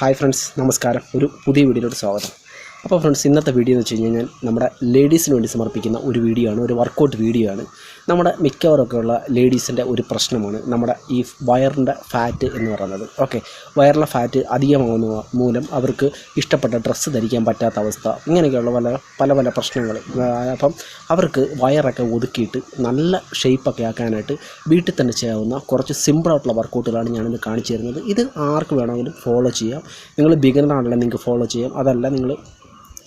Hi friends നമസ്കാരം. ഒരു പുതിയ വീഡിയോയിലോട്ട് സ്വാഗതം. അപ്പോൾ ഫ്രണ്ട്സ് ഇന്നത്തെ വീഡിയോ എന്ന് വെച്ച് കഴിഞ്ഞാൽ ഞാൻ നമ്മുടെ ലേഡീസിന് വേണ്ടി സമർപ്പിക്കുന്ന ഒരു വീഡിയോ ആണ് ഒരു വർക്കൗട്ട് വീഡിയോ ആണ്. നമ്മുടെ മിക്കവാറൊക്കെ ഉള്ള ലേഡീസിന്റെ ഒരു പ്രശ്നമാണ് നമ്മുടെ ഈ വയറിന്റെ ഫാറ്റ് എന്ന് പറയുന്നത്. ഓക്കെ വയറിലെ ഫാറ്റ് അധികമാകുന്ന മൂലം അവർക്ക് ഇഷ്ടപ്പെട്ട ഡ്രസ്സ് ധരിക്കാൻ പറ്റാത്ത അവസ്ഥ ഇങ്ങനെയൊക്കെയുള്ള പല പല പല പ്രശ്നങ്ങൾ. അപ്പം അവർക്ക് വയറൊക്കെ ഒതുക്കിയിട്ട് നല്ല ഷേപ്പൊക്കെ ആക്കാനായിട്ട് വീട്ടിൽ തന്നെ ചെയ്യാവുന്ന കുറച്ച് സിമ്പിളായിട്ടുള്ള വർക്കൗട്ടുകളാണ് ഞാനിന്ന് കാണിച്ചു തരുന്നത്. ഇത് ആർക്ക് വേണമെങ്കിലും ഫോളോ ചെയ്യാം. നിങ്ങൾ ബിഗിനർ ആണെങ്കിലും നിങ്ങൾക്ക് ഫോളോ ചെയ്യാം. അതല്ല നിങ്ങൾ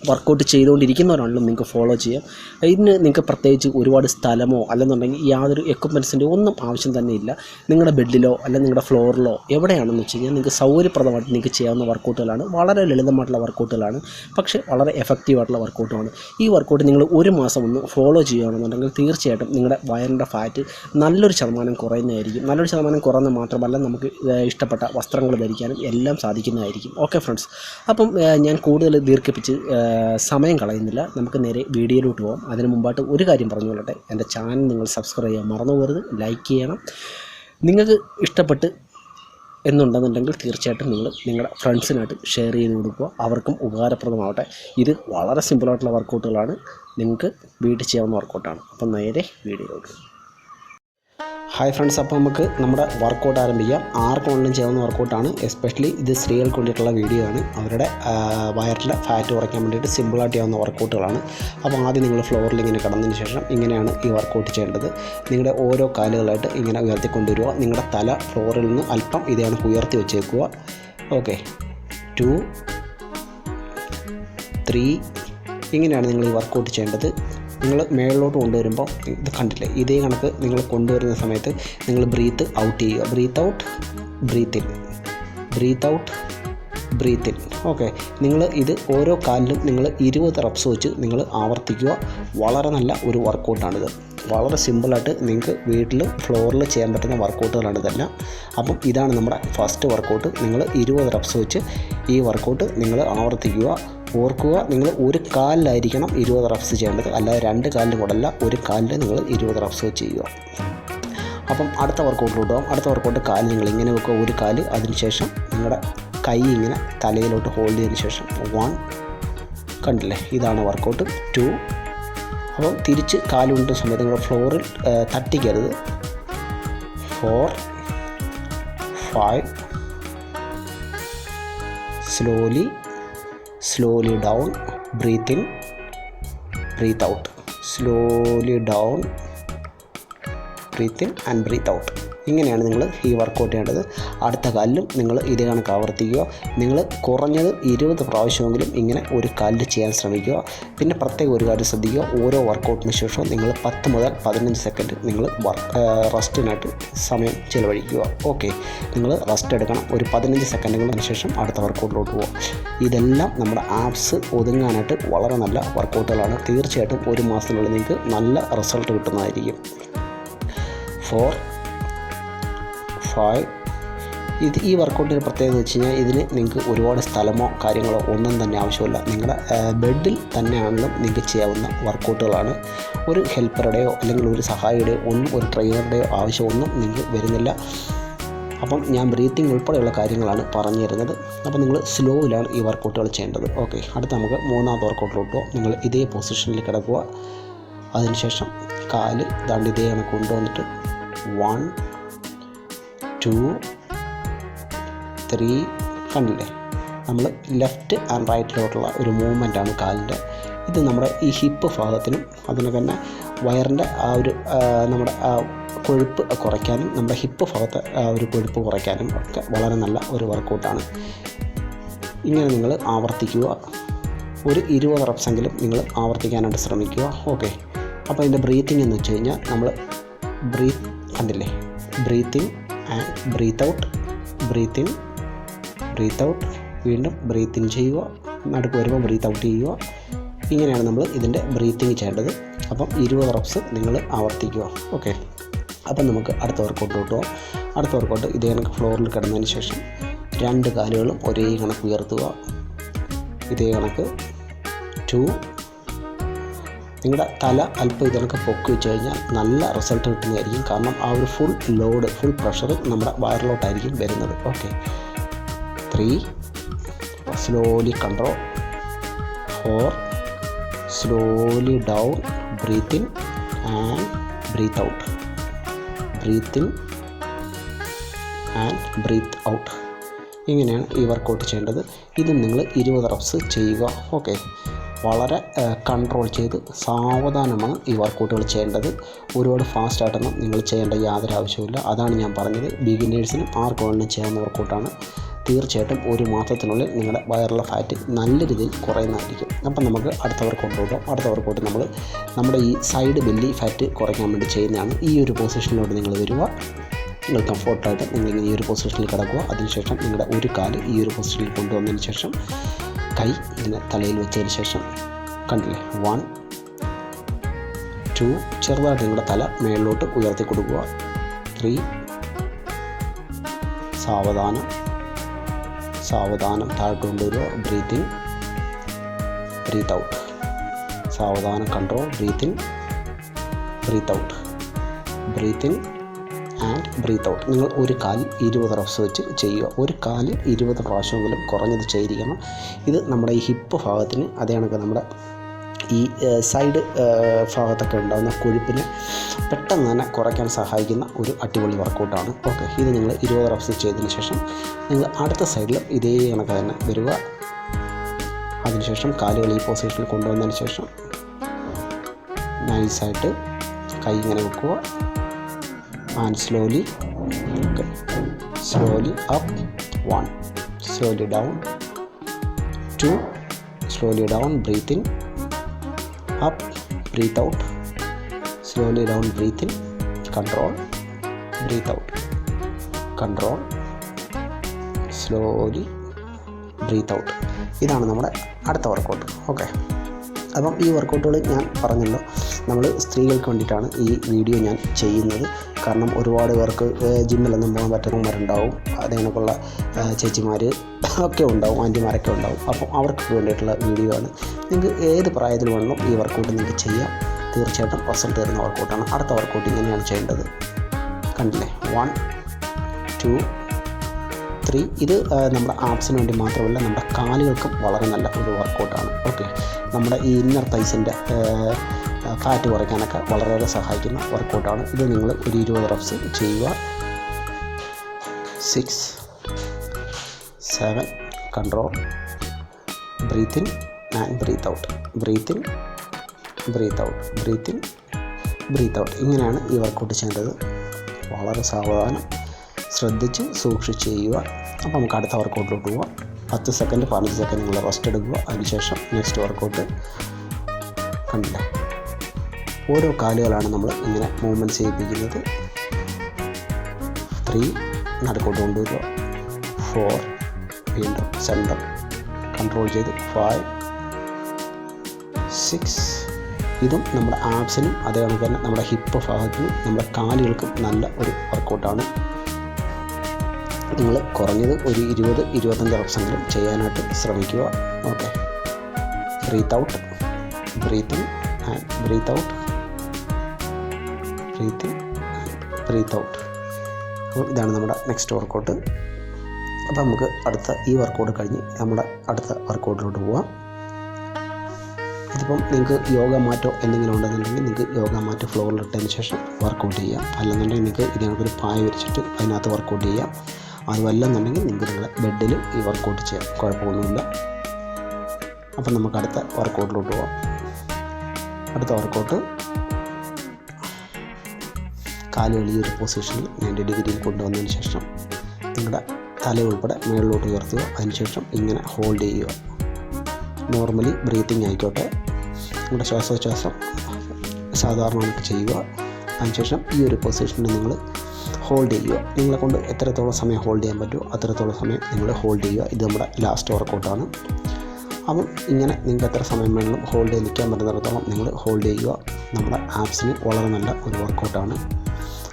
വർക്കൗട്ട് ചെയ്തുകൊണ്ടിരിക്കുന്നവരാണെങ്കിലും നിങ്ങൾക്ക് ഫോളോ ചെയ്യാം ഇതിന് നിങ്ങൾക്ക് പ്രത്യേകിച്ച് ഒരുപാട് സ്ഥലമോ അല്ലെന്നുണ്ടെങ്കിൽ യാതൊരു എക്യുപ്മെൻസിന്റെ ഒന്നും ആവശ്യം തന്നെ ഇല്ല. നിങ്ങളുടെ ബെഡിലോ അല്ലെങ്കിൽ നിങ്ങളുടെ ഫ്ലോറിലോ എവിടെയാണെന്ന് വെച്ച് കഴിഞ്ഞാൽ നിങ്ങൾക്ക് സൗകര്യപ്രദമായിട്ട് നിങ്ങൾക്ക് ചെയ്യാവുന്ന വർക്കൗട്ടുകളാണ് വളരെ ലളിതമായിട്ടുള്ള വർക്കൗട്ടുകളാണ് പക്ഷേ വളരെ എഫക്റ്റീവായിട്ടുള്ള വർക്കൗട്ടുമാണ് ഈ വർക്കൗട്ട് നിങ്ങൾ ഒരു മാസം ഒന്ന് ഫോളോ ചെയ്യുകയാണെന്നുണ്ടെങ്കിൽ തീർച്ചയായിട്ടും നിങ്ങളുടെ വയറിന്റെ ഫാറ്റ് നല്ലൊരു ശതമാനം കുറയുന്നതായിരിക്കും. നല്ലൊരു ശതമാനം കുറഞ്ഞ മാത്രമല്ല നമുക്ക് ഇഷ്ടപ്പെട്ട വസ്ത്രങ്ങൾ ധരിക്കാനും എല്ലാം സാധിക്കുന്നതായിരിക്കും. ഓക്കെ ഫ്രണ്ട്സ് അപ്പം ഞാൻ കൂടുതൽ ദീർഘിപ്പിച്ച് സമയം കളയുന്നില്ല. നമുക്ക് നേരെ വീഡിയോയിലോട്ട് പോകാം അതിന് മുമ്പായിട്ട് ഒരു കാര്യം പറഞ്ഞുകൊള്ളട്ടെ എന്റെ ചാനൽ നിങ്ങൾ സബ്സ്ക്രൈബ് ചെയ്യാൻ മറന്നു പോകരുത് ലൈക്ക് ചെയ്യണം. നിങ്ങൾക്ക് ഇഷ്ടപ്പെട്ട് എന്നുണ്ടെന്നുണ്ടെങ്കിൽ തീർച്ചയായിട്ടും നിങ്ങൾ നിങ്ങളുടെ ഫ്രണ്ട്സിനായിട്ട് ഷെയർ ചെയ്ത് കൊടുക്കുക. അവർക്കും ഉപകാരപ്രദമാവട്ടെ. ഇത് വളരെ സിമ്പിളായിട്ടുള്ള വർക്കൗട്ടുകളാണ്. നിങ്ങൾക്ക് വീട്ടിൽ ചെയ്യാവുന്ന വർക്കൗട്ടാണ്. അപ്പം നേരെ വീഡിയോയിലോട്ട് ഹായ് ഫ്രണ്ട്സ് അപ്പോൾ നമുക്ക് നമ്മുടെ വർക്കൗട്ട് ആരംഭിക്കാം. ആർക്ക് ഓൺലൈൻ ചെയ്യാവുന്ന വർക്കൗട്ടാണ് എസ്പെഷ്യലി ഇത് സ്ത്രീകൾക്ക് വേണ്ടിയിട്ടുള്ള വീഡിയോ ആണ്. അവരുടെ വയറിലെ ഫാറ്റ് കുറയ്ക്കാൻ വേണ്ടിയിട്ട് സിമ്പിളായിട്ട് ചെയ്യാവുന്ന വർക്കൗട്ടുകളാണ് അപ്പോൾ ആദ്യം നിങ്ങൾ ഫ്ലോറിൽ ഇങ്ങനെ കടന്നതിന് ശേഷം ഇങ്ങനെയാണ് ഈ വർക്കൗട്ട് ചെയ്യേണ്ടത്. നിങ്ങളുടെ ഓരോ കാലുകളായിട്ട് ഇങ്ങനെ ഉയർത്തിക്കൊണ്ടുവരിക. നിങ്ങളുടെ തല ഫ്ലോറിൽ നിന്ന് അല്പം ഇതേ കണക്ക് ഉയർത്തി വെച്ചേക്കുക. ഓക്കെ ടു ത്രീ ഇങ്ങനെയാണ് നിങ്ങൾ ഈ വർക്കൗട്ട് ചെയ്യേണ്ടത്. നിങ്ങൾ മേളിലോട്ട് കൊണ്ടുവരുമ്പോൾ ഇത് കണ്ടില്ലേ? ഇതേ കണക്ക് നിങ്ങൾ കൊണ്ടുവരുന്ന സമയത്ത് നിങ്ങൾ ബ്രീത്ത് ഔട്ട് ചെയ്യുക. Breathe out breathe in breathe out breathe in okay നിങ്ങൾ ഇത് ഓരോ കാലിലും നിങ്ങൾ ഇരുപത് റപ്സ് വെച്ച് നിങ്ങൾ ആവർത്തിക്കുക. വളരെ നല്ല ഒരു വർക്കൗട്ടാണിത് വളരെ സിമ്പിളായിട്ട് നിങ്ങൾക്ക് വീട്ടിൽ ഫ്ലോറിൽ ചെയ്യാൻ പറ്റുന്ന വർക്കൗട്ടുകളാണ് ഇതെല്ലാം. അപ്പം ഇതാണ് നമ്മുടെ ഫസ്റ്റ് വർക്കൗട്ട് നിങ്ങൾ ഇരുപത് റപ്സ് വെച്ച് ഈ വർക്കൗട്ട് നിങ്ങൾ ആവർത്തിക്കുക. ഓർക്കുക നിങ്ങൾ ഒരു കാലിലായിരിക്കണം ഇരുപത് റഫ്സ് ചെയ്യേണ്ടത്. അല്ലാതെ രണ്ട് കാലിലും കൂടല്ല ഒരു കാലിൽ നിങ്ങൾ ഇരുപത് റഫ്സ് ചെയ്യുക. അപ്പം അടുത്ത വർക്കൗട്ടിലോട്ട് പോകാം അടുത്ത വർക്കൗട്ട് കാൽ നിങ്ങൾ ഇങ്ങനെ വെക്കുക. ഒരു കാൽ അതിനുശേഷം നിങ്ങളുടെ കൈ ഇങ്ങനെ തലയിലോട്ട് ഹോൾഡ് ചെയ്തതിന് ശേഷം വൺ കണ്ടില്ലേ? ഇതാണ് വർക്കൗട്ട് ടു അപ്പം തിരിച്ച് കാലുണ്ട സമയത്ത് നിങ്ങൾ ഫ്ലോറിൽ തട്ടിക്കരുത്. Four five slowly slowly down breathe in breathe out. Slowly down breathe in and breathe out. ഇങ്ങനെയാണ് നിങ്ങൾ ഈ വർക്കൗട്ട് ചെയ്യേണ്ടത്. അടുത്ത കാലിലും നിങ്ങൾ ഇതേ കണക്ക് ആവർത്തിക്കുക. നിങ്ങൾ കുറഞ്ഞത് ഇരുപത് പ്രാവശ്യമെങ്കിലും ഇങ്ങനെ ഒരു കാലിൽ ചെയ്യാൻ ശ്രമിക്കുക. പിന്നെ പ്രത്യേകം ഒരു കാര്യം ശ്രദ്ധിക്കുക. ഓരോ വർക്കൗട്ടിന് ശേഷവും നിങ്ങൾ പത്ത് മുതൽ പതിനഞ്ച് സെക്കൻഡ് നിങ്ങൾ വർക്ക് റെസ്റ്റിനായിട്ട് സമയം ചിലവഴിക്കുക. ഓക്കെ നിങ്ങൾ റെസ്റ്റ് എടുക്കണം. ഒരു പതിനഞ്ച് സെക്കൻഡുകളിന് ശേഷം അടുത്ത വർക്കൗട്ടിലോട്ട് പോകുക ഇതെല്ലാം നമ്മുടെ ആപ്സ് ഒതുങ്ങാനായിട്ട് വളരെ നല്ല വർക്കൗട്ടുകളാണ് തീർച്ചയായിട്ടും ഒരു മാസത്തിനുള്ളിൽ നിങ്ങൾക്ക് നല്ല റിസൾട്ട് കിട്ടുന്നതായിരിക്കും. ഫോർ ഫൈവ് ഇത് ഈ വർക്കൗട്ടിന് പ്രത്യേകത വെച്ച് കഴിഞ്ഞാൽ ഇതിന് നിങ്ങൾക്ക് ഒരുപാട് സ്ഥലമോ കാര്യങ്ങളോ ഒന്നും തന്നെ ആവശ്യമില്ല. നിങ്ങളുടെ ബെഡിൽ തന്നെയാണെങ്കിലും നിങ്ങൾക്ക് ചെയ്യാവുന്ന വർക്കൗട്ടുകളാണ്. ഒരു ഹെൽപ്പറുടെയോ അല്ലെങ്കിൽ ഒരു സഹായിയുടെയോ ഒന്നും ഒരു ട്രെയിനറുടെയോ ആവശ്യമൊന്നും നിങ്ങൾക്ക് വരുന്നില്ല. അപ്പം ഞാൻ ബ്രീത്തിങ് ഉൾപ്പെടെയുള്ള കാര്യങ്ങളാണ് പറഞ്ഞു തരുന്നത്. അപ്പോൾ നിങ്ങൾ സ്ലോയിലാണ് ഈ വർക്കൗട്ടുകൾ ചെയ്യേണ്ടത്. ഓക്കെ അടുത്ത നമുക്ക് മൂന്നാമത്തെ വർക്കൗട്ടിലോട്ട് നിങ്ങൾ ഇതേ പൊസിഷനിൽ കിടക്കുക. അതിനുശേഷം കാൽ ദാണ്ട് ഇതേ കണക്ക് കൊണ്ടുവന്നിട്ട്. വൺ ടു ത്രീ കണ്ടില്ലേ? നമ്മൾ ലെഫ്റ്റ് ആൻഡ് റൈറ്റിലോട്ടുള്ള ഒരു മൂവ്മെന്റ് ആണ് കാലിന്റെ. ഇത് നമ്മുടെ ഈ ഹിപ്പ് ഭാഗത്തിനും അതിന് തന്നെ വയറിന്റെ ആ ഒരു നമ്മുടെ ആ കൊഴുപ്പ് കുറയ്ക്കാനും നമ്മുടെ ഹിപ്പ് ഭാഗത്തെ ആ ഒരു കൊഴുപ്പ് കുറയ്ക്കാനും ഒക്കെ വളരെ നല്ല ഒരു വർക്കൗട്ടാണ്. ഇങ്ങനെ നിങ്ങൾ ആവർത്തിക്കുക. ഒരു ഇരുപത് റെപ്സെങ്കിലും നിങ്ങൾ ആവർത്തിക്കാനായിട്ട് ശ്രമിക്കുക. ഓക്കെ. അപ്പോൾ ഇതിന്റെ ബ്രീത്തിങ് എന്ന് വെച്ച് കഴിഞ്ഞാൽ നമ്മൾ ബ്രീത്ത് കണ്ടില്ലേ? Breathing and breathe out breathe in breathe out വീണ്ടും ബ്രീത്ത് ഇൻ ചെയ്യുക. നടുക്ക് വരുമ്പോൾ ബ്രീത്ത് ഔട്ട് ചെയ്യുക. ഇങ്ങനെയാണ് നമ്മൾ ഇതിന്റെ ബ്രീത്തിങ് ചെയ്യേണ്ടത്. അപ്പം ഇരുപത് റബ്സ് നിങ്ങൾ ആവർത്തിക്കുക. ഓക്കെ അപ്പം നമുക്ക് അടുത്ത വർക്കൗട്ട് കിട്ടുക അടുത്ത വർക്കൗട്ട് ഇതേ കണക്ക് ഫ്ലോറിൽ കിടന്നതിന് ശേഷം രണ്ട് കാലുകളും ഒരേ കണക്ക് ഉയർത്തുക. ഇതേ കണക്ക്. ടു നിങ്ങളുടെ തല അല്പം ഇതിലൊക്കെ പൊക്കി വെച്ച് കഴിഞ്ഞാൽ നല്ല റിസൾട്ട് കിട്ടുന്നതായിരിക്കും. കാരണം ആ ഒരു ഫുൾ ലോഡ് ഫുൾ പ്രഷർ നമ്മുടെ വയറിലോട്ടായിരിക്കും വരുന്നത്. Okay three slowly control four slowly down breathe in and breathe out breathe in and breathe out ഇങ്ങനെയാണ് ഈ വർക്കൗട്ട് ചെയ്യേണ്ടത്. ഇത് നിങ്ങൾ ഇരുപത് റബ്സ് ചെയ്യുക. ഓക്കെ വളരെ കൺട്രോൾ ചെയ്ത് സാവധാനമാണ് ഈ വർക്കൗട്ടുകൾ ചെയ്യേണ്ടത്. ഒരുപാട് ഫാസ്റ്റായിട്ടൊന്നും നിങ്ങൾ ചെയ്യേണ്ട യാതൊരു ആവശ്യമില്ല അതാണ് ഞാൻ പറഞ്ഞത്. ബിഗിനേഴ്സിനും ആർക്കും വേണമെങ്കിലും ചെയ്യാവുന്ന വർക്കൗട്ടാണ് തീർച്ചയായിട്ടും ഒരു മാസത്തിനുള്ളിൽ നിങ്ങളുടെ വയറുള്ള ഫാറ്റ് നല്ല രീതിയിൽ കുറയുന്നതായിരിക്കും. അപ്പം നമുക്ക് അടുത്ത വർക്കൗട്ട് നോക്കാം. അടുത്ത വർക്കൗട്ട് നമ്മൾ നമ്മുടെ ഈ സൈഡ് ബെല്ലി ഫാറ്റ് കുറയ്ക്കാൻ വേണ്ടി ചെയ്യുന്നതാണ്. ഈ ഒരു പൊസിഷനിലോട്ട് നിങ്ങൾ വരിക. നിങ്ങൾ കംഫോർട്ടായിട്ട് നിങ്ങൾ ഈ ഒരു പൊസിഷനിൽ കിടക്കുക. അതിനുശേഷം നിങ്ങളുടെ ഒരു കാൽ ഈ ഒരു പൊസിഷനിൽ കൊണ്ടുവന്നതിന് ശേഷം കൈ ഇങ്ങനെ തലയിൽ വെച്ചതിന് ശേഷം കണ്ടില്ലേ വൺ ടു ചെറുതായിട്ട് നിങ്ങളുടെ തല മേളിലോട്ട് ഉയർത്തി കൊടുക്കുക ത്രീ സാവധാനം സാവധാനം താഴോട്ട് കൊണ്ടുവരിക ബ്രീത്തിങ് ബ്രീത്ത് ഔട്ട് സാവധാനം control breathing breathe out breathing and breathe out നിങ്ങൾ ഒരു കാലിൽ ഇരുപത് റഫ്സ് വെച്ച് ചെയ്യുക. ഒരു കാലിൽ ഇരുപത് പ്രാവശ്യമെങ്കിലും കുറഞ്ഞത് ചെയ്തിരിക്കണം. ഇത് നമ്മുടെ ഈ ഹിപ്പ് ഭാഗത്തിന് അതേ നമ്മുടെ ഈ സൈഡ് ഭാഗത്തൊക്കെ ഉണ്ടാകുന്ന കൊഴുപ്പിനെ പെട്ടെന്ന് തന്നെ കുറയ്ക്കാൻ സഹായിക്കുന്ന ഒരു അടിപൊളി വർക്കൗട്ടാണ് ഓക്കെ ഇത് നിങ്ങൾ ഇരുപത് റഫ്സ് ചെയ്തതിന് ശേഷം നിങ്ങൾ അടുത്ത സൈഡിലും ഇതേ കണക്ക് തന്നെ വരിക. അതിനുശേഷം കാലുകൾ ഈ പൊസിഷനിൽ കൊണ്ടുവന്നതിന് ശേഷം നൈസായിട്ട് കൈ ഇങ്ങനെ വെക്കുക. And slowly okay. slowly up one slowly down two slowly down breathe in up breathe out slowly down breathe in control breathe out control slowly breathe out ഇതാണ് നമ്മുടെ അടുത്ത വർക്കൗട്ട് ഓക്കെ അപ്പം ഈ വർക്കൗട്ടുകൾ ഞാൻ പറഞ്ഞല്ലോ നമ്മൾ സ്ത്രീകൾക്ക് വേണ്ടിയിട്ടാണ് ഈ വീഡിയോ ഞാൻ ചെയ്യുന്നത് കാരണം ഒരുപാട് പേർക്ക് ജിമ്മിലൊന്നും പോകാൻ പറ്റുന്നവരുണ്ടാവും അതിനൊക്കെയുള്ള ചേച്ചിമാർ ഒക്കെ ഉണ്ടാവും ആന്റിമാരൊക്കെ ഉണ്ടാവും. അപ്പം അവർക്ക് വേണ്ടിയിട്ടുള്ള വീഡിയോ ആണ് നിങ്ങൾക്ക് ഏത് പ്രായത്തിൽ വേണമെങ്കിലും ഈ വർക്കൗട്ട് നിങ്ങൾക്ക് ചെയ്യാം. തീർച്ചയായിട്ടും റിസൾട്ട് തരുന്ന വർക്കൗട്ടാണ് അടുത്ത വർക്കൗട്ട് ഇങ്ങനെയാണ് ചെയ്യേണ്ടത്. കണ്ടില്ലേ? വൺ ടു ത്രീ ഇത് നമ്മുടെ ആപ്സിന് വേണ്ടി മാത്രമല്ല നമ്മുടെ കാലുകൾക്കും വളരെ നല്ല ഒരു വർക്കൗട്ടാണ് ഓക്കെ നമ്മുടെ ഈ ഇന്നർ തൈസിന്റെ ഫാറ്റ് കുറയ്ക്കാനൊക്കെ വളരെയേറെ സഹായിക്കുന്ന വർക്കൗട്ടാണ്. ഇത് നിങ്ങൾ ഒരു ഇരുപത് റബ്സ് ചെയ്യുക. Six seven control breathe in and breathe out breathe in breathe out breathe in breathe out ഇങ്ങനെയാണ് ഈ വർക്കൗട്ട് ചെയ്യേണ്ടത്. വളരെ സാവധാനം ശ്രദ്ധിച്ച് സൂക്ഷിച്ച് ചെയ്യുക. അപ്പോൾ നമുക്ക് അടുത്ത വർക്കൗട്ടിലോട്ട് പോവാം. പത്ത് സെക്കൻഡ് പതിനഞ്ച് സെക്കൻഡ് നിങ്ങൾ റെസ്റ്റ് എടുക്കുക. അതിനുശേഷം നെക്സ്റ്റ് വർക്കൗട്ട് കണ്ടില്ലേ? ഓരോ കാലുകളാണ് നമ്മൾ ഇങ്ങനെ മൂവ്മെന്റ് ചെയ്യിപ്പിക്കുന്നത്. ത്രീ നടുക്കോട്ട് കൊണ്ടുവരിക. ഫോർ വീണ്ടും സെന്റർ കൺട്രോൾ ചെയ്ത് ഫൈവ് സിക്സ് ഇതും നമ്മുടെ ആപ്സിനും അതേ കണക്ക് തന്നെ നമ്മുടെ ഹിപ്പ് ഭാഗത്തിനും നമ്മുടെ കാലുകൾക്കും നല്ല ഒരു വർക്കൗട്ടാണ് നിങ്ങൾ കുറഞ്ഞത് ഒരു ഇരുപത് ഇരുപത്തഞ്ച് റെപ്സെങ്കിലും ചെയ്യാനായിട്ട് ശ്രമിക്കുക. Okay breathe out breathing and breathe out breathe in breathe out അപ്പം ഇതാണ് നമ്മുടെ നെക്സ്റ്റ് വർക്കൗട്ട് അപ്പോൾ നമുക്ക് അടുത്ത ഈ വർക്കൗട്ട് കഴിഞ്ഞ് നമ്മുടെ അടുത്ത വർക്കൗട്ടിലോട്ട് പോവാം. ഇതിപ്പം നിങ്ങൾക്ക് യോഗ മാറ്റോ എന്തെങ്കിലും ഉണ്ടെന്നുണ്ടെങ്കിൽ നിങ്ങൾക്ക് യോഗ മാറ്റോ ഫ്ലോറിലിട്ടതിന് ശേഷം വർക്കൗട്ട് ചെയ്യാം. അല്ലെന്നുണ്ടെങ്കിൽ നിങ്ങൾക്ക് ഇതിനൊരു പായ വിരിച്ചിട്ട് അതിനകത്ത് വർക്കൗട്ട് ചെയ്യാം. അതുമല്ലെന്നുണ്ടെങ്കിൽ നിങ്ങൾക്ക് നിങ്ങളുടെ ബെഡിൽ ഈ വർക്കൗട്ട് ചെയ്യാം. കുഴപ്പമൊന്നുമില്ല. അപ്പം നമുക്ക് അടുത്ത വർക്കൗട്ടിലോട്ട് പോവാം. അടുത്ത വർക്കൗട്ട് കാലുകൾ ഒരു പൊസിഷനിൽ നയന്റി ഡിഗ്രിയിൽ കൊണ്ടുവന്നതിന് ശേഷം നിങ്ങളുടെ തല ഉൾപ്പെടെ മുകളിലോട്ട് ഉയർത്തുക. അതിനുശേഷം ഇങ്ങനെ ഹോൾഡ് ചെയ്യുക. നോർമലി ബ്രീത്തിങ് ആയിക്കോട്ടെ. നിങ്ങളുടെ ശ്വാസോച്ഛ്വാസം സാധാരണ ചെയ്യുക. അതിനുശേഷം ഈ ഒരു പൊസിഷനിൽ നിങ്ങൾ ഹോൾഡ് ചെയ്യുക. നിങ്ങളെ കൊണ്ട് എത്രത്തോളം സമയം ഹോൾഡ് ചെയ്യാൻ പറ്റുമോ അത്രത്തോളം സമയം നിങ്ങൾ ഹോൾഡ് ചെയ്യുക. ഇത് നമ്മുടെ ലാസ്റ്റ് വർക്കൗട്ടാണ് അപ്പം ഇങ്ങനെ നിങ്ങൾക്ക് എത്ര സമയം വേണമെങ്കിലും ഹോൾഡ് ചെയ്ത് നിൽക്കാൻ പറ്റുന്നിടത്തോളം നിങ്ങൾ ഹോൾഡ് ചെയ്യുക. നമ്മുടെ ആപ്സിന് വളരെ നല്ല ഒരു വർക്കൗട്ടാണ്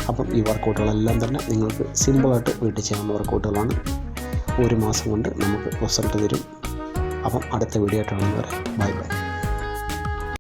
അപ്പം ഈ വർക്കൗട്ടുകളെല്ലാം തന്നെ നിങ്ങൾക്ക് സിമ്പിളായിട്ട് വീട്ടിൽ ചെയ്യാവുന്ന വർക്കൗട്ടുകളാണ്. ഒരു മാസം കൊണ്ട് നമുക്ക് റിസൾട്ട് തരും. അപ്പം അടുത്ത വീഡിയോ ആയിട്ടാണ് വരെ ബൈ ബൈ.